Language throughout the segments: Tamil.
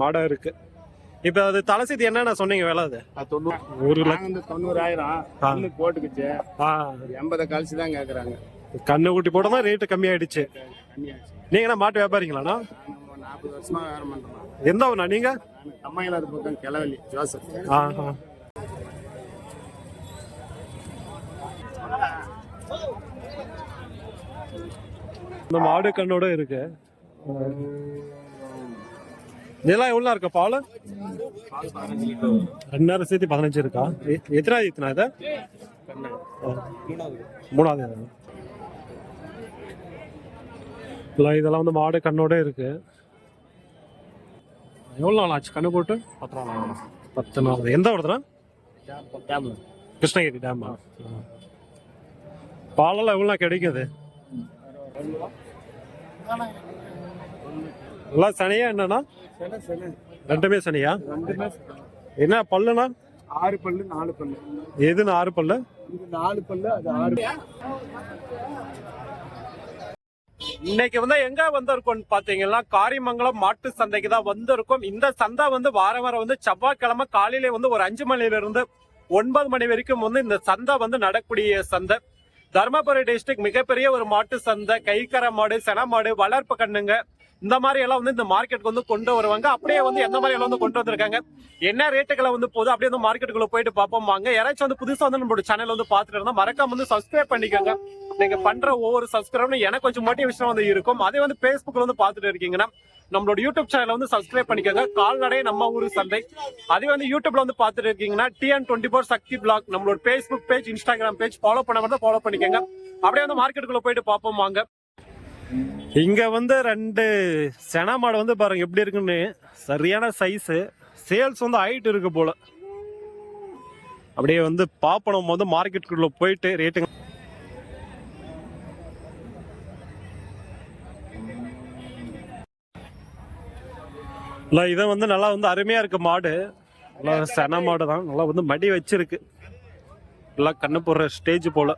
மாடா இருக்கு. இப்ப அது தலை செய்தி என்னென்ன சொன்னீங்க வேலை அது? ஒரு லட்சம் தொண்ணூறாயிரம். கண்ணு போட்டுக்குச்சு. எண்பதை கழிச்சு தான் கேக்குறாங்க. கண்ணு குட்டி போட்டோம்னா ரேட்டு கம்மியாயிடுச்சு. கம்மியாச்சு நீங்க என்ன மாட்டு வியாபாரிங்களாண்ணா? நாற்பது வருஷமா வேலை பண்றோம். எந்த ஊர்ண்ணா நீங்க? நான் கம்மாயிலாத பக்கம் கிளவள்ளி ஜோசப். ஆ, இந்த மாடு கண்ணோட இருக்கு. இதெல்லாம் எவ்வளோ இருக்கா பால்? ரெண்டாயிரம் சேர்த்து பதினஞ்சு இருக்கா? எத்தனாவது எத்தனா இதை? மூணாவது. இல்ல, இதெல்லாம் வந்து மாடு கண்ணோட இருக்கு. எவ்வளோ நாள் ஆச்சு கண்ணு போட்டு? பத்து நாள். பத்து நாள் எந்த இடத்துல கிருஷ்ணகிரி டேமா. பாலெல்லாம் எவ்வளோ கிடைக்குது? எல்லாம் சனியா என்னன்னா ரெண்டுமே சனியா? என்ன பல்லுனா ஆறு பல்லு நாலு பல்லு. எதுன்னு ஆறு பல்லு? இது நாலு பல்லு அது ஆறு இன்னைக்கு வந்து எங்க வந்திருக்கோம் பாத்தீங்கன்னா காரிமங்கலம் மாட்டு சந்தைக்கு தான் வந்திருக்கோம். இந்த சந்தை வந்து வார வாரம் வந்து செவ்வாய்க்கிழமை காலையில வந்து ஒரு அஞ்சு மணில இருந்து ஒன்பது மணி வரைக்கும் வந்து இந்த சந்தை வந்து நடக்கூடிய சந்தை. தருமபுரி டிஸ்ட்ரிக்ட் மிகப்பெரிய ஒரு மாட்டு சந்தை கைக்கரை மாடு சென மாடு வளர்ப்பு கண்ணுங்க. இந்த மாதிரி எல்லாம் வந்து இந்த மார்க்கெட்டுக்கு வந்து கொண்டு வருவாங்க. அப்படியே வந்து எந்த மாதிரி எல்லாம் வந்து கொண்டு வந்திருக்காங்க? என்ன ரேட்டுகளை வந்து போகுது? அப்படியே வந்து மார்க்கெட்டுக்குள்ள போயிட்டு பார்ப்போம் வாங்க. யாராச்சும் வந்து புதுசா வந்து நம்மளோட சேனல் வந்து பாத்துட்டு இருந்தா மறக்காம வந்து சப்ஸ்கிரைப் பண்ணிக்கோங்க. நீங்க பண்ற ஒவ்வொரு சப்ஸ்கிரைபும் எனக்கு கொஞ்சம் மோட்டிவேஷன் வந்து இருக்கும். அதே வந்து பேஸ்புக்ல வந்து பாத்துட்டு இருக்கீங்கன்னா நம்மளோட யூடியூப் சேனல் வந்து சப்ஸ்கிரைப் பண்ணிக்கோங்க. கால்நடை நம்ம ஊர் சந்தை. அதே வந்து யூடியூப்ல வந்து பாத்துட்டு இருக்கீங்கன்னா TN twenty four Sakthi blog நம்மளோட Facebook page Instagram page follow பண்ண மாதிரி ஃபாலோ பண்ணிக்கோங்க. அப்படியே வந்து மார்க்கெட்டுக்குள்ள போயிட்டு பார்ப்போம் வாங்க. இங்க வந்து ரெண்டு சென மாடு வந்து பாருங்க எப்படி இருக்குன்னு சரியான சைஸ் சேல்ஸ் வந்து ஹைட் இருக்கு போல. அப்படியே வந்து பாப்பனம் வந்து மார்க்கெட்டுக்குள்ள போயிட்டு ரேட்டுங்க இல்லை இதை வந்து நல்லா வந்து அருமையா இருக்கு மாடு. நல்லா சென மாடு தான். நல்லா வந்து மடி வச்சிருக்கு. நல்லா கண்ணு போடுற ஸ்டேஜ் போல.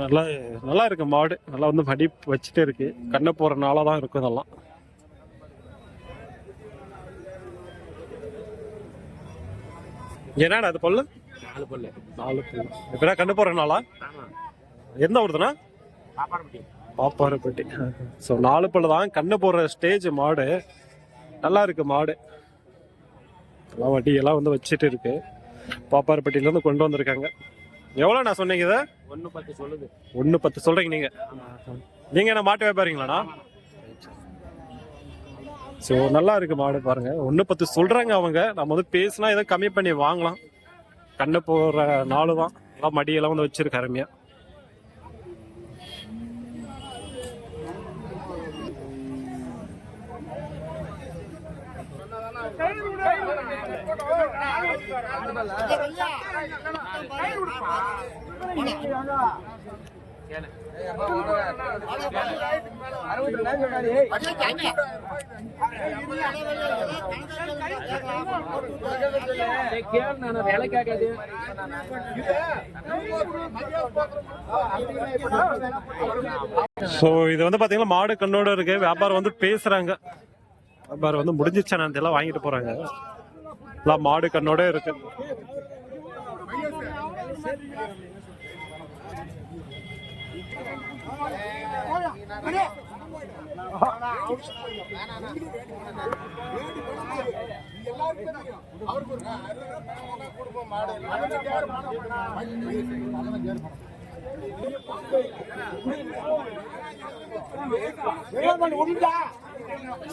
நல்லா நல்லா இருக்கு மாடு. நல்லா வந்து மடி வச்சுட்டே இருக்கு. கண்ணு போறனால தான் இருக்கும் இதெல்லாம். என்னடா அது பொல்லு? நாலு பல்லு. நாலு பல்லு. இப்பதான் கண்ணு போறனாலா ஆமா. எந்த ஊருதுண்ணா? பாப்பாரப்பட்டி. பாப்பாரப்பட்டி. ஸோ நாலு பல்லு தான். கண்ணு போடுற ஸ்டேஜ் மாடு. நல்லா இருக்கு மாடு. எல்லாம் வட்டி எல்லாம் வந்து வச்சுட்டு இருக்கு. பாப்பாரப்பட்டியில இருந்து கொண்டு வந்திருக்காங்க. எவ்வளோ நான் சொன்னீங்க இதை? ஒண்ணு பத்து சொல்லுது. ஒன்று பத்து சொல்றீங்க நீங்க. நீங்க என்ன மாட்டு வியாபாரிங்களாண்ணா? ஸோ நல்லா இருக்கு மாடு பாருங்க. ஒன்று பத்து சொல்றாங்க அவங்க. நம்ம வந்து பேசினா ஏதோ கம்மி பண்ணி வாங்கலாம். கண்ணு போடுற நாலு தான். எல்லாம் மடியெல்லாம் வந்து வச்சிருக்கு சோ ஸோ இது வந்து பாத்தீங்கன்னா மாடு கண்ணோட இருக்கு. வியாபாரம் வந்து பேசுறாங்க. வியாபாரம் வந்து முடிஞ்சிச்சா நான் இதெல்லாம் வாங்கிட்டு போறாங்க எல்லாம் மாடு கண்ணோட இருக்கு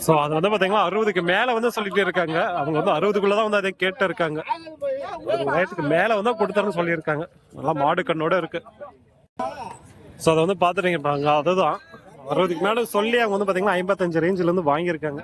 ஸோ அது வந்து பாத்தீங்கன்னா அறுபதுக்கு மேலே வந்து சொல்லிட்டு இருக்காங்க. அவங்க வந்து அறுபதுக்குள்ளே தான் வந்து அதை கேட்டு இருக்காங்க. ஒரு வயசுக்கு மேலே வந்து கொடுத்தாருன்னு சொல்லியிருக்காங்க. நல்லா மாடு கண்ணோட இருக்கு. ஸோ அதை வந்து பார்த்துட்டீங்க அதுதான். அறுபதுக்கு மேலே சொல்லி அவங்க வந்து பார்த்தீங்கன்னா ஐம்பத்தஞ்சு ரேஞ்சிலேருந்து வாங்கியிருக்காங்க.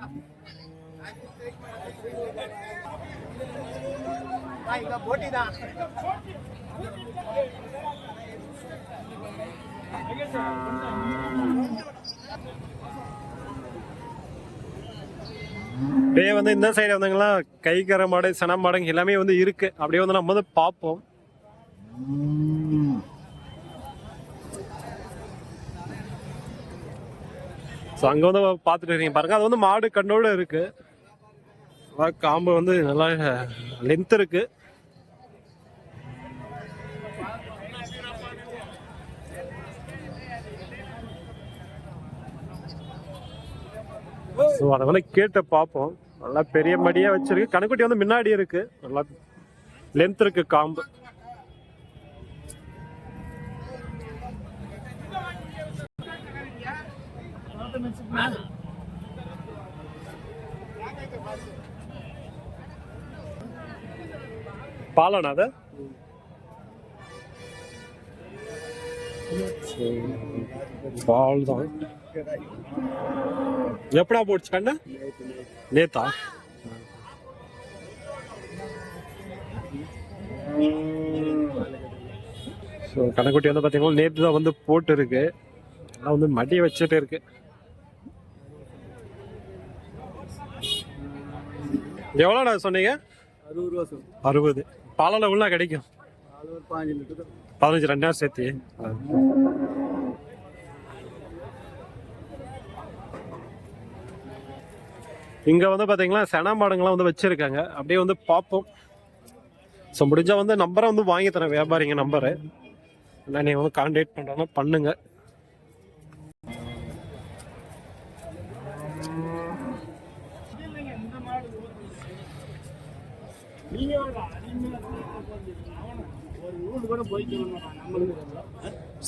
அப்படியே வந்து இந்த சைடு வந்தீங்கன்னா கைக்கர மாடு சன மாடுங்க எல்லாமே வந்து இருக்கு. அப்படியே வந்து நம்ம வந்து பார்ப்போம். ஸோ அங்கே வந்து பார்த்துட்டு இருக்கீங்க பாருங்க. அது வந்து மாடு கண்ணோடு இருக்கு. காம்பு வந்து நல்லா லென்த் இருக்குது ஸோ அதை வந்து கேட்டு பார்ப்போம். நல்லா பெரிய மடியாக வச்சிருக்கு. கணக்குட்டி வந்து முன்னாடி இருக்கு. நல்லா லென்த் இருக்கு காம்பு. பாலனா அது? பால் தான் எப்படா போச்சு கண்ணு? நேத்தா? ஸோ கணக்குட்டி வந்து பார்த்தீங்கன்னா நேற்று தான் வந்து போட்டு இருக்கு ஆனால் வந்து மடி வச்சுட்டு இருக்கு. எவ்வளோண்ணா சொன்னீங்க? அறுபது ரூபா அறுபது. பாலில் எவ்வளோ கிடைக்கும். பதினஞ்சு ரெண்டாயிரம் சேர்த்து. இங்க வந்து பாத்தீங்கன்னா செனா மாடுங்களாம் வந்து வச்சிருக்காங்க. அப்படியே வந்து பார்ப்போம். ஸோ முடிஞ்சா வந்து நம்பரை வந்து வாங்கி தரேன். வியாபாரிங்க நம்பரு இல்லை நீங்கள் வந்து கான்டாக்ட் பண்ணுறோன்னா பண்ணுங்க.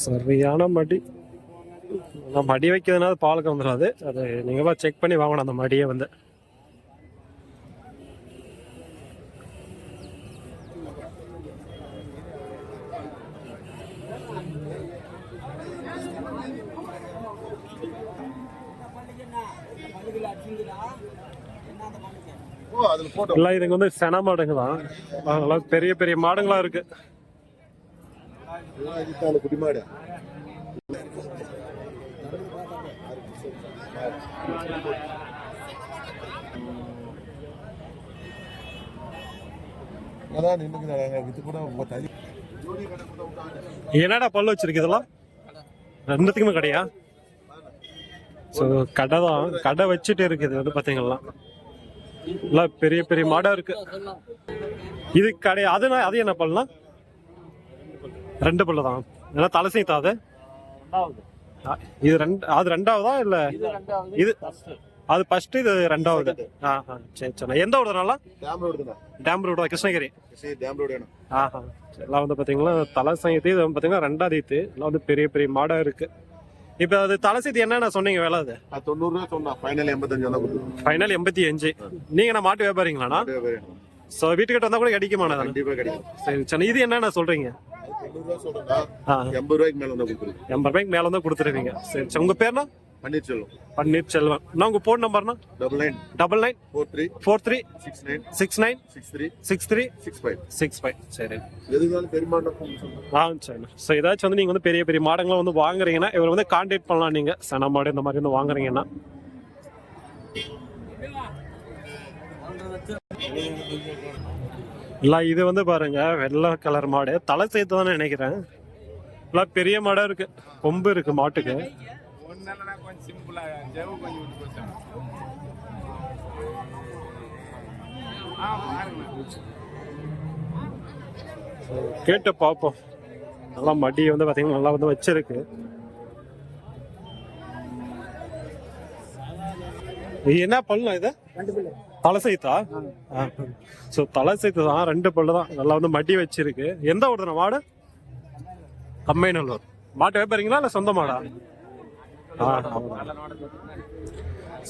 சரியான மடி. நான் மடி வைக்கிறதுனால பாலுக்கு வந்துடாது அது நீங்கள் செக் பண்ணி வாங்கணும் அந்த மடியை வந்து. எல்லாம் இதுங்க வந்து சென மாடுங்க தான் அதெல்லாம் பெரிய பெரிய மாடுங்களா இருக்கு. இதுதான் ಪುಡಿ மாடு அதான் இது கூட என்னடா பல்லு வச்சிருக்கு இதெல்லாம்? ரெண்டுத்துக்குமே கடையா? ஸோ கடை தான். கடை வச்சுட்டு இருக்குது வந்து பார்த்தீங்களா எல்லாம் பெரிய பெரிய மாடம் இருக்கு. இது கடை அது அது என்ன பல்லுனா ரெண்டு பல்லு தான். ஏன்னா தலை சீத்தா அது? ஆ, இது ரெண்டு அது ரெண்டாவதா இல்ல? இது இது- அது ஃபர்ஸ்ட் இது ரெண்டாவது. ஆ ஆ சரி சரி. எந்த ஊர்னால டேம் ரோடு தான். Dam road Krishnagiri. Dam road வேணும். ஆஹா எல்லாம் வந்து பார்த்தீங்கன்னா தலை சங்கத்து இது வந்து பார்த்தீங்கன்னா ரெண்டாவது ஈத்து. எல்லாம் வந்து பெரிய பெரிய மாடா இருக்கு. இப்போ அது தலை சீத்து என்னென்ன சொன்னீங்க வேலை அது? அது தொண்ணூறு ரூபா சொன்னா ஃபைனல் எண்பத்தஞ்சு ஃபைனல் எண்பத்தி அஞ்சு. நீங்க நான் மாட்டு வியாபாரிங்களாண்ணா? ஸோ வீட்டுக்கிட்ட வந்தா கூட கிடைக்குமாண்ணா அது? கண்டிப்பா கிடைக்கும். சரி சரி. இது என்னென்ன சொல்றீங்க? எண்பது ரூபாய்க்கு மேல வந்தா கொடுத்துருவோம் எண்பது ரூபாய்க்கு மேல வந்து கொடுத்துருவீங்க. சரி சரி. உங்க பேர்னா பன்னீர்செல்வம். பன்னீர் செல்வன் நான் உங்க phone நம்பர்னா double nine. Double nine. Four three. Four three. Six nine. Six nine. Six three. Six three. Six five. Six five. சரி. எதுனாலும் பெருமாண்டம் சொல்லுங்க ஆ சரி. ஸோ ஏதாச்சும் வந்து நீங்கள் வந்து பெரிய பெரிய மாடுங்களை வந்து வாங்குறீங்கன்னா இவர் வந்து கான்டாக்ட் பண்ணலாம் நீங்கள் சன மாடு இந்த மாதிரி வந்து வாங்குறீங்கன்னா. இல்லை இது வந்து பாருங்க வெள்ளை கலர் மாடு. தலை சேர்த்து தானே நினைக்கிறேன். இல்லை பெரிய மாடாக இருக்கு. கொம்பு இருக்கு மாட்டுக்கு. கேட்டு பார்ப்போம். நல்லா மடி வந்து பார்த்தீங்கன்னா நல்லா வந்து வச்சிருக்கு. என்ன பண்ணலாம் இது? தலை சைத்தா? ஸோ தலை சைத்து தான் ரெண்டு பல்லு தான். நல்லா வந்து மடி வச்சிருக்கு. எந்த ஊர்துன மாடு? கம்மைநல்லூர் மாட்டு வைப்பாருங்களா இல்லை சொந்த மாடா?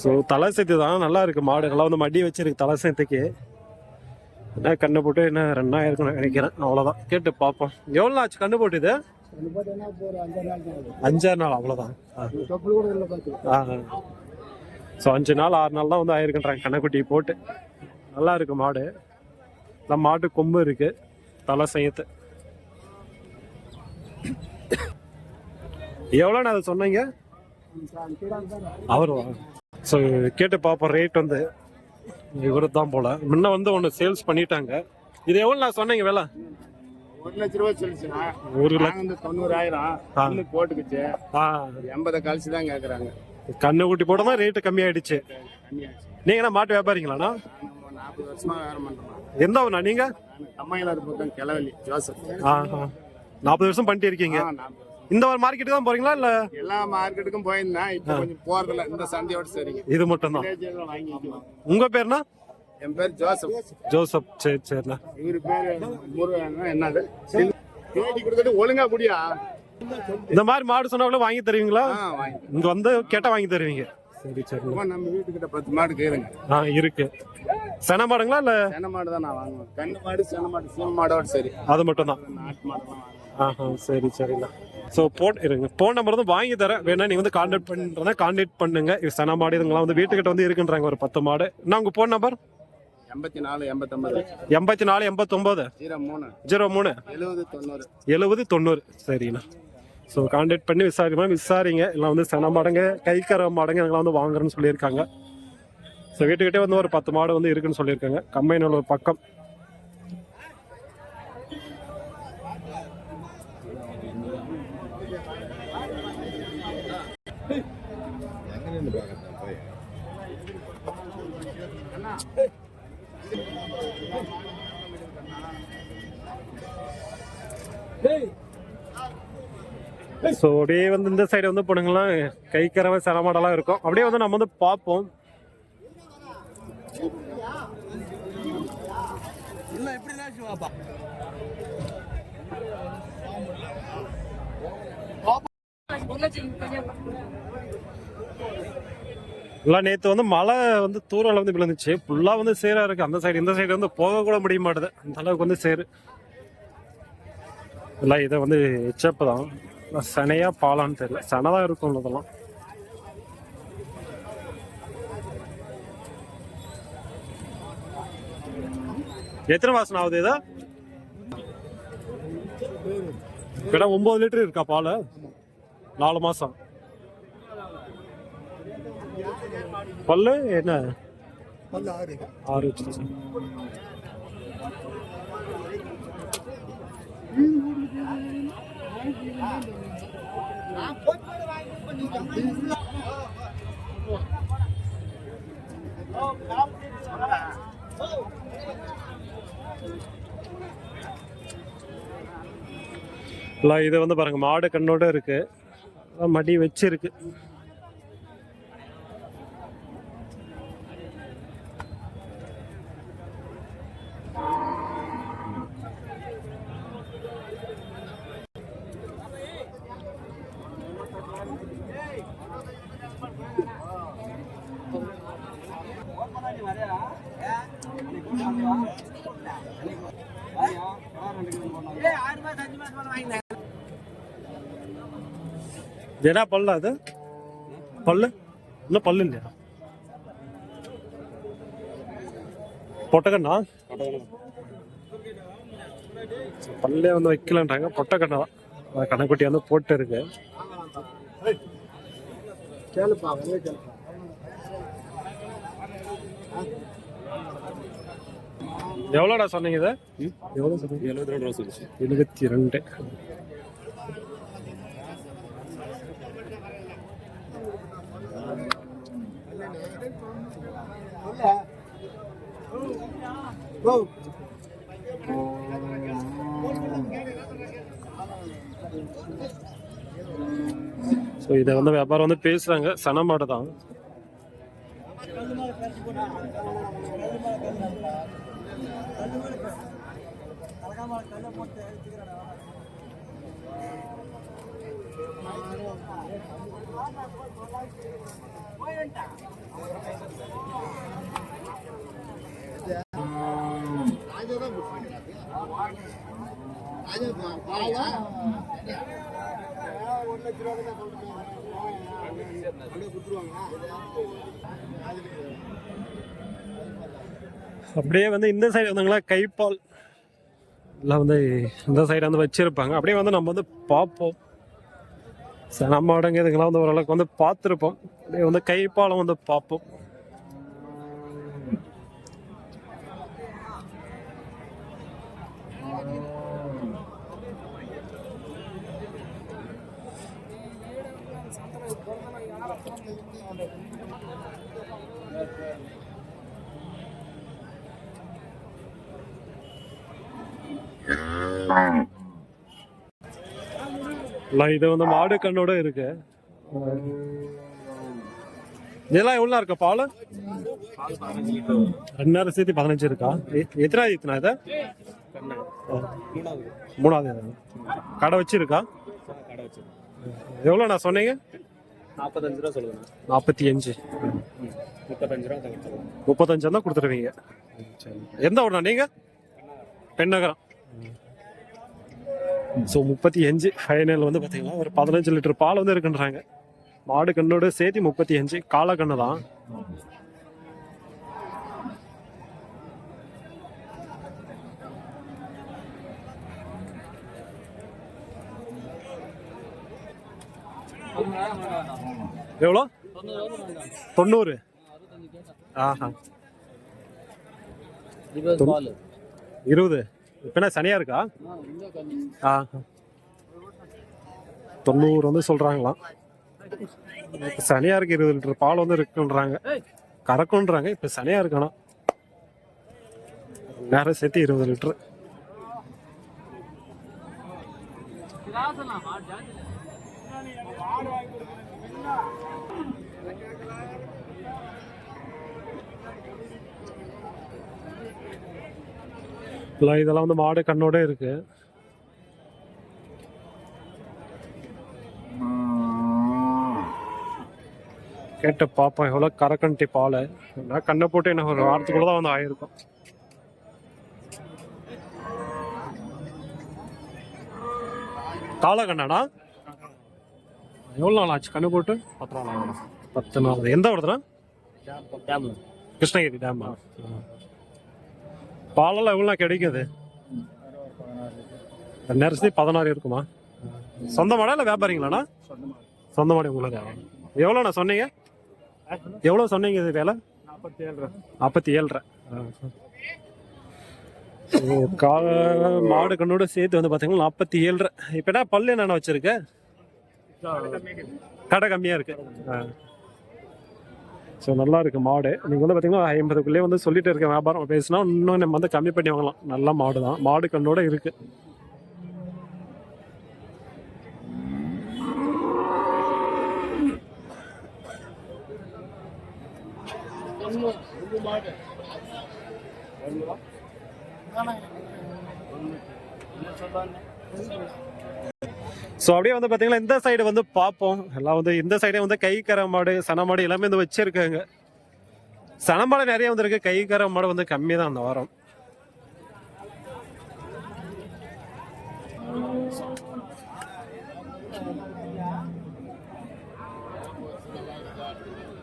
ஸோ தலை சைத்து தான் நல்லா இருக்கு மாடு. நல்லா வந்து மடி வச்சிருக்கு தலை சைத்துக்கு. என்ன கண்ணு போட்டு என்ன ரெண்டாயிரம் நினைக்கிறேன். அவ்வளோதான் கேட்டு பார்ப்போம். எவ்வளோ ஆச்சு கண்ணு போட்டு இது? அஞ்சாறு நாள் அவ்வளோதான் தொப்புள் கூட இல்லை பார்த்து ஸோ அஞ்சு நாள் ஆறு நாள் தான் வந்து ஆயிருக்குன்றாங்க. கண்ணுக்குட்டி போட்டு. நல்லா இருக்கு மாடு. நல்லா மாட்டு கொம்பு இருக்கு. தலை செய்யத்து எவ்வளோண்ணா அதை சொன்னீங்க? அவர் ஸோ கேட்டு பார்ப்போம். ரேட் வந்து. இவரு தான் போல. முன்ன வந்து ஒன்று சேல்ஸ் பண்ணிட்டாங்க. இது எவ்வளோ நான் சொன்னீங்க வேலை? ஒரு லட்ச ரூபாய் சொல்லிச்சுண்ணா. ஒரு லட்ச நாங்க இந்த தொண்ணூறாயிரம். போட்டுக்குச்சு. எண்பதை கழிச்சு தான் கேக்குறாங்க. கண்ணு குட்டி போட தான் ரேட்டு கம்மியாயிடுச்சு. கம்மியாச்சு நீங்க என்ன மாட்டு வியாபாரிங்களாண்ணா? நாற்பது வருஷமா வேற பண்றோம் எந்த ஊர்ண்ணா நீங்க? நான் கம்மையிலார் பக்கம் கிளவெளி ஜோசப் ஆஹா நாற்பது வருஷம் பண்ணிட்டு இருக்கீங்க. ஆ, 40 வருஷம். இந்த ஒரு மார்க்கெட்டு தான் போறீங்களா இல்ல? எல்லா மார்க்கெட்டுக்கும் போயிருந்தேன். இப்போ கொஞ்சம் போறதில்ல. இந்த சந்தையோட சரிங்க இது மட்டும் தான் உங்க பேர்னா? என் பேர் ஜோசப். ஜோசப். சரி சரிண்ணா. இவரு பேரு முருகன். என்னது? தேடி கொடுத்துட்டு ஒழுங்கா குடியா? இந்த மாதிரி மாடு சொன்னாங்களே வாங்கி தருவீங்களா? ஆ வாங்கி இங்க வந்து கேட்டா வாங்கி தருவீங்க. சரி சரி. நம்ம வீட்டுக்கிட்ட பத்து மாடு கேளுங்க. ஆ இருக்கு. சென மாடுங்களா இல்ல? சென மாடு தான் நான் வாங்குவேன். கண்ணு மாடு சென மாடு சீம மாடோட சரி. அது மட்டும் தான். ஆஹா சரி சரிண்ணா. ஸோ போன் இருங்க. ஃபோன் நம்பர் வந்து வாங்கி தரேன். வேணா நீங்க வந்து கான்டாக்ட் பண்ணுறதா கான்டாக்ட் பண்ணுங்க. இது சென மாடு இதுங்களாம் வந்து வீட்டுக்கிட்ட வந்து இருக்குன்றாங்க ஒரு பத்து மாடு. நான் உங்க ஃபோன் நம்பர் எண்பத்தி நாலு எண்பத்தொன்பது. எண்பத்தி நாலு எண்பத்தொம்போது ஜீரோ மூணு. ஜீரோ மூணு. எழுபது தொண்ணூறு. எழுபது தொண்ணூறு. சரிண்ணா. ஸோ கான்டாக்ட் பண்ணி விசாரிமா விசாரிங்க. எல்லாம் வந்து சன மாடுங்க கைக்கர மாடங்க இதெல்லாம் வந்து வாங்குறேன்னு சொல்லியிருக்காங்க. ஸோ வீட்டுக்கிட்டே வந்து ஒரு பத்து மாடு வந்து இருக்குன்னு சொல்லியிருக்காங்க. கம்பைனோட ஒரு பக்கம். ஸோ அப்படியே வந்து இந்த சைடு வந்து போனீங்கன்னா கைக்கரவை சென மாடெல்லாம் இருக்கும். அப்படியே வந்து நம்ம வந்து பார்ப்போம். எல்லாம் நேற்று வந்து மழை வந்து தூரல் வந்து விழுந்துச்சு. ஃபுல்லாக வந்து சேராக இருக்குது அந்த சைடு இந்த சைடு வந்து போக கூட முடிய மாட்டுது. அந்த அளவுக்கு வந்து சேரு. எல்லாம் இதை வந்து எச்சப்பு தான். சனையா பாலான்னு தெரியல. சனை தான் இருக்கும் இதெல்லாம் எத்தனை மாசம் ஆகுது இதா? கிட்ட ஒன்பது லிட்டர் இருக்கா பால்? நாலு மாசம். பல்லு என்ன? ஆறு வச்சிருச்சு. இல்லை இது வந்து பாருங்க மாடு கண்ணோட இருக்கு. மடி வச்சிருக்கு. என்ன பல்லா அது பல்லு? இன்னும் பல்லு இல்லையா? பொட்டக்கண்ணா? பல்லே வந்து வைக்கலன்றாங்க. பொட்டக்கண்ணா. கண்ணக்குட்டி கணக்குட்டி வந்து போட்டு இருக்கு கேளுப்பா வெளியே கேளுப்பா. எவ்வளோடா சொன்னீங்க இதை? எவ்வளோ சொன்னீங்க? எழுபத்தி ரெண்டு ரூபா சொல்லுச்சு. எழுபத்தி ரெண்டு. ஸோ இதை வந்து வியாபாரம் வந்து பேசுகிறாங்க சனமாடு தான் ராஜா பேசுறாங்க சன தான் அப்படியே வந்து இந்த சைடு வந்தாங்களா கைப்பால். எல்லாம் வந்து இந்த சைடு வந்து வச்சுருப்பாங்க. அப்படியே வந்து நம்ம வந்து பார்ப்போம். சரி, நம்ம இடங்க இதுங்கெல்லாம் வந்து ஓரளவுக்கு வந்து பார்த்துருப்போம். அப்படியே வந்து கைப்பாலம் வந்து பார்ப்போம். இது வந்து மாடு கண்ணோட இருக்கு. இதெல்லாம் எவ்வளோ இருக்கா பால்? ரெண்டாயிரம் சேர்த்து பதினஞ்சு இருக்கா? எத்தனாவது இத்தனா இதை? மூணாவது. கடை வச்சிருக்கா? எவ்வளோ நான் சொன்னீங்க? நாற்பத்தஞ்சு ரூபா சொல்லுங்க. நாற்பத்தி அஞ்சு முப்பத்தஞ்சு ரூபா முப்பத்தஞ்சு தான் கொடுத்துருவீங்க. எந்த ஊர்ண்ணா நீங்க? பெண்ணகரம். ஸோ முப்பத்தி அஞ்சு ஃபைனல் வந்து பார்த்தீங்கன்னா ஒரு பதினஞ்சு லிட்டர் பால் வந்து இருக்குன்றாங்க. மாடு கண்ணோட சேர்த்து முப்பத்தி அஞ்சு காளை கண்ணு தான். எவ்வளோ? தொண்ணூறு. ஆஹா. இருபது இப்போ என்ன சனியா இருக்கா? ஆ தொண்ணூறு வந்து சொல்றாங்களாம். இப்ப சனியா இருக்கு இருபது லிட்டர் பால் வந்து இருக்குன்றாங்க. கறக்குன்றாங்க. இப்ப சனியா இருக்கானா நேரம் சேர்த்து இருபது லிட்டர். இல்லை இதெல்லாம் வந்து மாடு கண்ணோட இருக்கு. கேட்ட பாப்போம் எவ்வளோ கரக்கண்டி பால். நான் கண்ணை போட்டு எனக்கு ஒரு வாரத்துக்குள்ள தான் வந்து ஆயிருக்கும். காலை கண்ணாடா? எவ்வளோ நாள் ஆச்சு கண்ணு போட்டு? பத்து ரூபா வாங்கணும் பத்து நாள். எந்த டேம். கிருஷ்ணகிரி டேமா? பாலெல்லாம் எவ்வளோ கிடைக்குது? நெரிசி பதினாறு இருக்குமா? சொந்த மாடா இல்லை வியாபாரிங்களாண்ணா? சொந்த மாடி உங்களுக்கு? எவ்வளோண்ணா சொன்னீங்க? எவ்வளோ சொன்னீங்க இது வேலை? நாற்பத்தி ஏழு நாற்பத்தி ஏழ்ரை கா மாடு கண்ணோட சேர்த்து வந்து பார்த்தீங்கன்னா நாற்பத்தி ஏழரை இப்போ என்ன பல்லு என்னென்ன வச்சுருக்க? கடை கம்மியாக இருக்கு. ஸோ நல்லா இருக்கு மாடு. நீங்கள் வந்து பார்த்தீங்கன்னா ஐம்பதுக்குள்ளேயே வந்து சொல்லிட்டு இருக்க வியாபாரம் பேசினா இன்னும் நம்ம வந்து கம்மி பண்ணி வாங்கலாம். நல்ல மாடு தான். மாடு கண்ணோட இருக்கு. ஸோ அப்படியே வந்து பார்த்தீங்கன்னா இந்த சைடு வந்து பார்ப்போம். எல்லாம் வந்து இந்த சைடே வந்து கை கரை மாடு சன மாடு எல்லாமே வந்து வச்சிருக்காங்க. சன மாடு நிறைய வந்திருக்கு. கை கரை மாடு வந்து கம்மி தான் அந்த வாரம்.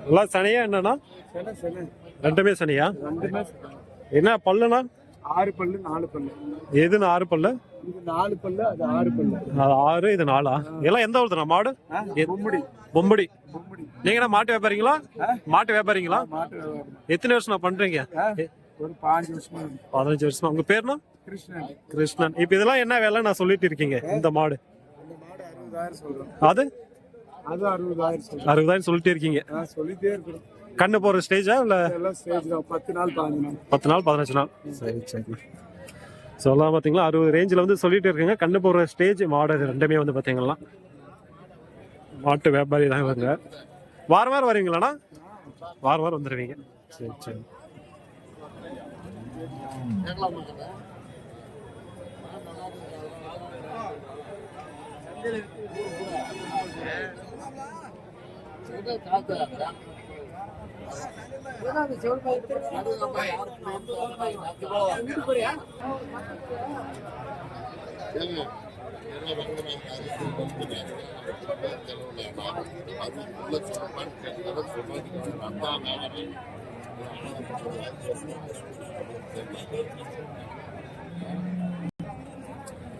எல்லாம் சனியா என்னன்னா? ரெண்டுமே சனியா? என்ன பல்லுனா ஆறு பல்லு நாலு பல்லு. எதுன்னு ஆறு பல்லு? இது நாலு பல்லு அது ஆறு பல்லு. அது ஆறு இது நாலா? எல்லாம் எந்த ஊருதுண்ணா மாடு? பொம்படி பொம்படி நீங்க மாட்டு வியாபாரிங்களா? மாட்டு வியாபாரிங்களா. எத்தனை வருஷம் பண்றீங்க? ஒரு பாஞ்சு வருஷமா இருக்கு. பதினஞ்சு வருஷமா. உங்க பேர்னா கிருஷ்ணன். கிருஷ்ணன். இப்ப இதெல்லாம் என்ன வேலை? நான் சொல்லிட்டு இருக்கீங்க இந்த மாடு. அது? அது அறுபதாயிரம் அறுபதாயிரம் சொல்லிட்டே இருக்கீங்க. நான் சொல்லிட்டே இருக்கிறோம் கண்ணு போற ஸ்டேஜா இல்ல? பத்து நாள் நாள். பத்து நாள் பதினஞ்சு நாள். சரி சரி. சொல்லலாம் பார்த்தீங்களா அறுபது ரேஞ்சில் வந்து சொல்லிட்டு இருக்கேங்க கண்டு போகிற ஸ்டேஜ் மாடு ரெண்டுமே வந்து பாத்தீங்களா மாட்டு வியாபாரி தான் இவங்க வாரம் வாரம் வரீங்களாண்ணா வாரம் வாரம் வந்துடுவீங்க சரி சரி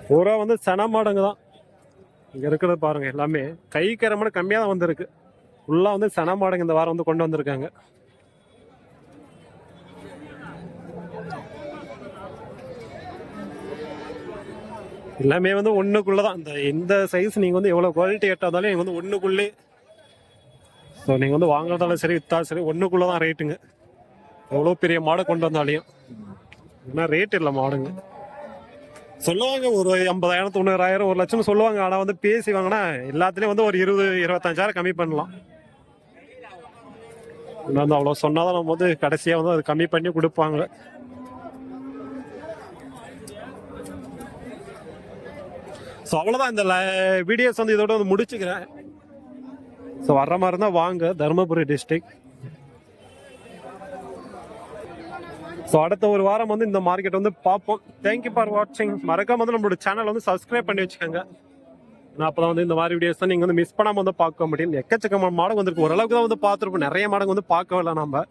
பூரா வந்து சன மாடங்க தான் இங்க இருக்கிறது பாருங்க எல்லாமே. கை கரமான கம்மியா தான் வந்திருக்கு. ஃபுல்லாக வந்து சன மாடுங்க இந்த வாரம் வந்து கொண்டு வந்திருக்காங்க. எல்லாமே வந்து ஒன்றுக்குள்ளே தான். இந்த எந்த சைஸ் நீங்கள் வந்து எவ்வளோ குவாலிட்டி எட்டாதாலும் நீங்கள் வந்து ஒன்றுக்குள்ளே ஸோ நீங்கள் வந்து வாங்குறதாலும் சரி விற்றாலும் சரி ஒன்றுக்குள்ளே தான் ரேட்டுங்க எவ்வளோ பெரிய மாடை கொண்டு வந்தாலையும் ஏன்னா ரேட் இல்லை மாடுங்க. சொல்லுவாங்க ஒரு ஐம்பதாயிரம் தொண்ணூறாயிரம் ஒரு லட்சம் சொல்லுவாங்க. ஆனால் வந்து பேசி வாங்கினா எல்லாத்துலேயும் வந்து ஒரு இருபது இருபத்தஞ்சாயிரம் கம்மி பண்ணலாம். இன்னும் வந்து அவ்வளோ சொன்னாதான் நம்ம வந்து கடைசியாக வந்து அது கம்மி பண்ணி கொடுப்பாங்க. ஸோ அவ்வளோதான் இந்த வீடியோஸ் வந்து இதோட வந்து முடிச்சுக்கிறேன். ஸோ வர்ற மாதிரி இருந்தால் வாங்க. தருமபுரி டிஸ்ட்ரிக்ட் ஸோ அடுத்த ஒரு வாரம் வந்து இந்த மார்க்கெட் வந்து பார்ப்போம். தேங்க்யூ ஃபார் வாட்சிங் மறக்காம வந்து நம்மளோட சேனல் வந்து சப்ஸ்கிரைப் பண்ணி வச்சுக்கோங்க. நான் அப்போ வந்து இந்த மாதிரி வீடியோஸ் தான் நீங்கள் வந்து மிஸ் பண்ணாமல் வந்து பார்க்க முடியும். எக்கச்சக்கமான மாடங்க வந்திருக்கு. ஓரளவுக்கு தான் வந்து பார்த்துருப்போம். நிறைய மாடங்க வந்து பார்க்கவில்லை நம்ம